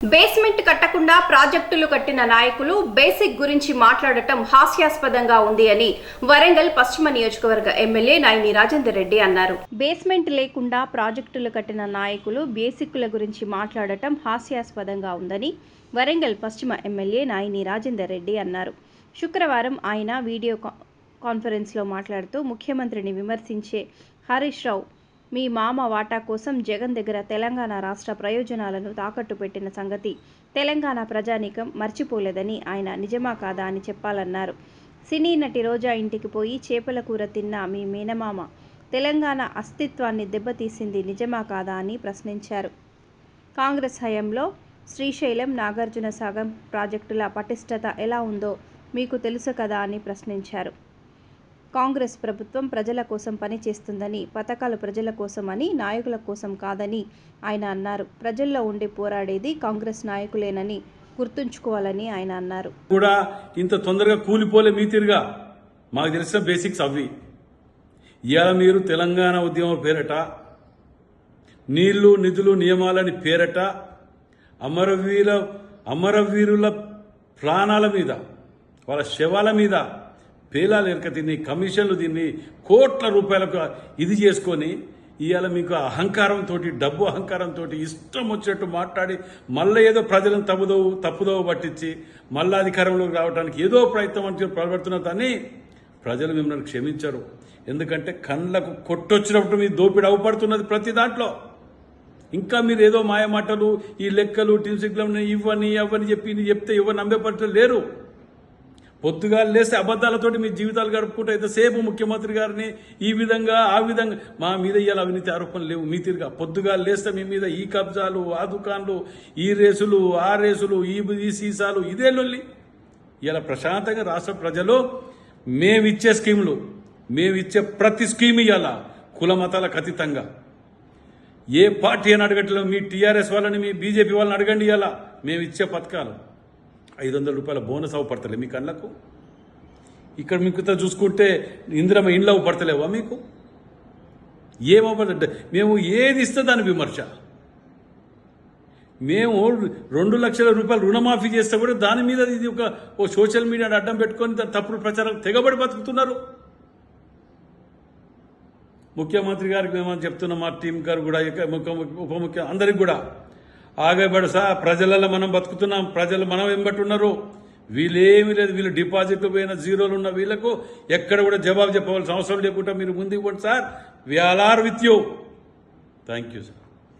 Basement కట్టకుండా ప్రాజెక్టులు కట్టిన నాయకులు బేసిక్ గురించి మాట్లాడటం హాస్యాస్పదంగా ఉంది అని వరంగల్ పశ్చిమ నియోజకవర్గ ఎమ్మెల్యే నాయని రాజేందర్ రెడ్డి అన్నారు. బేస్మెంట్ లేకుండా ప్రాజెక్టులు కట్టిన నాయకులు బేసిక్ల గురించి మాట్లాడటం హాస్యాస్పదంగా ఉందని వరంగల్ పశ్చిమ ఎమ్మెల్యే నాయని రాజేందర్ రెడ్డి అన్నారు. శుక్రవారం ఆయన వీడియో కా- కాన్ఫరెన్స్లో మాట్లాడుతూ ముఖ్యమంత్రిని విమర్శించే హరీష్ రావు మీ మామ వాటా కోసం జగన్ దగ్గర తెలంగాణ రాష్ట్ర ప్రయోజనాలను తాకట్టు పెట్టిన సంగతి తెలంగాణ ప్రజానీకం మర్చిపోలేదని ఆయన నిజమా కాదా అని చెప్పాలన్నారు. సినీ నటి రోజా ఇంటికి పోయి చేపల కూర తిన్న మీ మేనమామ తెలంగాణ అస్తిత్వాన్ని దెబ్బతీసింది నిజమా కాదా అని ప్రశ్నించారు. కాంగ్రెస్ హయాంలో శ్రీశైలం నాగార్జున సాగర్ ప్రాజెక్టుల పటిష్టత ఎలా ఉందో మీకు తెలుసు కదా అని ప్రశ్నించారు. కాంగ్రెస్ ప్రభుత్వం ప్రజల కోసం పనిచేస్తుందని పథకాలు ప్రజల కోసం అని నాయకుల కోసం కాదని ఆయన అన్నారు. ప్రజల్లో ఉండి పోరాడేది కాంగ్రెస్ నాయకులేనని గుర్తుంచుకోవాలని ఆయన అన్నారు. కూడా ఇంత తొందరగా కూలిపోలే మీ తిరుగా? మాకు తెలిసిన బేసిక్స్ అవి ఇవాళ మీరు తెలంగాణ ఉద్యమం పేరట నీళ్ళు నిధులు నియమాలని పేరట అమరవీర అమరవీరుల ప్రాణాల మీద వాళ్ళ శవాల మీద పేలాలు ఎరక తిని కమిషన్లు తిని కోట్ల రూపాయలకు ఇది చేసుకొని ఇవాళ మీకు అహంకారంతో డబ్బు అహంకారంతో ఇష్టం వచ్చినట్టు మాట్లాడి మళ్ళీ ఏదో ప్రజలను తప్పుదో తప్పుదోవ పట్టించి మళ్ళా అధికారంలోకి రావడానికి ఏదో ప్రయత్నం అని ప్రబడుతున్నా కానీ ప్రజలు మిమ్మల్ని క్షమించరు. ఎందుకంటే కళ్ళకు కొట్టొచ్చినప్పుడు మీ దోపిడి అవపడుతున్నది ప్రతి దాంట్లో. ఇంకా మీరు ఏదో మాయమాటలు ఈ లెక్కలు టిన్సిగ్లం ఇవ్వని అవ్వని చెప్పి చెప్తే ఇవ్వని నమ్మే పరిస్థితులు లేరు. పొద్దుగా లేస్తే అబద్ధాలతోటి మీ జీవితాలు గడుపుకుంటూ అయితే సేపు ముఖ్యమంత్రి గారిని ఈ విధంగా ఆ విధంగా మా మీద ఇవాళ అవినీతి ఆరోపణలు లేవు. మీ తిరిగా పొద్దుగా లేస్తే మీ మీద ఈ కబ్జాలు ఆ దుకాన్లు ఈ రేసులు ఆ రేసులు ఈ ఈ సీసాలు ఇదే లొల్లి. ఇలా ప్రశాంతంగా రాష్ట్ర ప్రజలు మేమిచ్చే స్కీములు మేమిచ్చే ప్రతి స్కీమ్ ఇవాళ కుల మతాలకు అతీతంగా. ఏ పార్టీ అని అడగట్లేదు. మీ టీఆర్ఎస్ వాళ్ళని మీ బీజేపీ వాళ్ళని అడగండి ఇలా మేమిచ్చే పథకాలు. ఐదు వందల రూపాయల బోనస్ అవ్వపడతలే మీ కళ్ళకు? ఇక్కడ మీకు చూసుకుంటే ఇందిరమ్మ ఇండ్లు అవ్వపడతలేవా మీకు? ఏమవ్వదంటే మేము ఏది ఇస్తే దాని విమర్శ. మేము రెండు లక్షల రూపాయలు రుణమాఫీ చేస్తే కూడా దాని మీద ఇది ఒక ఓ సోషల్ మీడియాని అడ్డం పెట్టుకొని తప్పుడు ప్రచారం తెగబడి బతుకుతున్నారు. ముఖ్యమంత్రి గారికి మేము చెప్తున్నాం మా టీం గారు కూడా ముఖ్య ఉప ముఖ్య అందరికి కూడా. ఆగబడి సా ప్రజలలో మనం బతుకుతున్నాం. ప్రజలు మనం వెంబట్టున్నారు వీళ్ళేమీ లేదు. వీళ్ళు డిపాజిట్లు పోయిన జీరోలు ఉన్న వీళ్ళకు ఎక్కడ కూడా జవాబు చెప్పవలసిన అవసరం లేకుండా మీరు ముందుకు పోండి sir. We all are with you. Thank you sir.